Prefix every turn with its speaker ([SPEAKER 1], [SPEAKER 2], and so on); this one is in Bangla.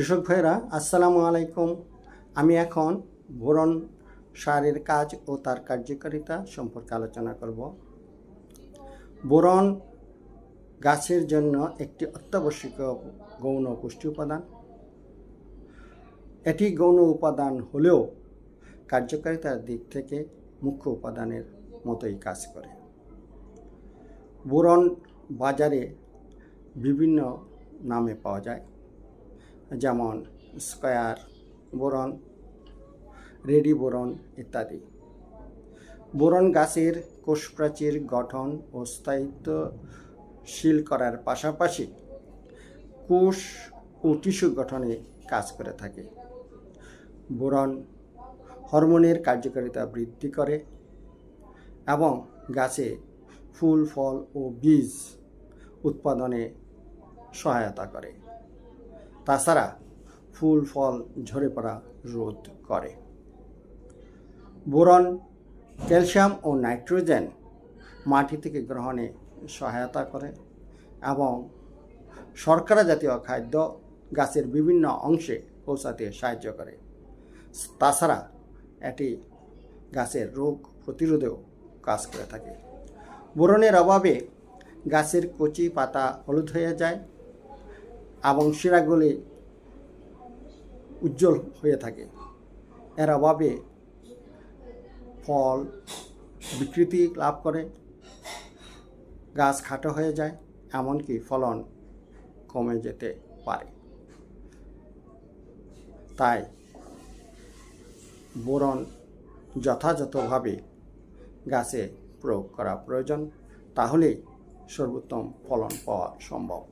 [SPEAKER 1] কৃষক ভাইরা আসসালামু আলাইকুম। আমি এখন বোরন সারের কাজ ও তার কার্যকারিতা সম্পর্কে আলোচনা করব। বোরন গাছের জন্য একটি অত্যাবশ্যকীয় গৌণ পুষ্টি উপাদান। এটি গৌণ উপাদান হলেও কার্যকারিতার দিক থেকে মুখ্য উপাদানের মতোই কাজ করে। বোরন বাজারে বিভিন্ন নামে পাওয়া যায়। যেমন স্কয়ার বোরন, রেডি বোরন ইত্যাদি। বোরন গাছের কোষপ্রাচীর গঠন ও স্থায়িত্বশীল করার পাশাপাশি কোষ ও টিস্যু গঠনে কাজ করে থাকে। বোরন হরমোনের কার্যকারিতা বৃদ্ধি করে এবং গাছে ফুল, ফল ও বীজ উৎপাদনে সহায়তা করে। তাছাড়া ফুল, ফল ঝরে পড়া রোধ করে। বোরন, ক্যালসিয়াম ও নাইট্রোজেন মাটি থেকে গ্রহণে সহায়তা করে এবং শর্করা জাতীয় খাদ্য গাছের বিভিন্ন অংশে পৌঁছাতে সাহায্য করে। তাছাড়া এটি গাছের রোগ প্রতিরোধেও কাজ করে থাকে। বোরনের অভাবে গাছের কচি পাতা হলুদ হয়ে যায় এবং শিরাগুলি উজ্জ্বল হয়ে থাকে। এর অভাবে ফল বিকৃতি লাভ করে, গাছ খাটো হয়ে যায়, এমনকি ফলন কমে যেতে পারে। তাই বোরন যথাযথভাবে গাছে প্রয়োগ করা প্রয়োজন, তাহলেই সর্বোত্তম ফলন পাওয়া সম্ভব।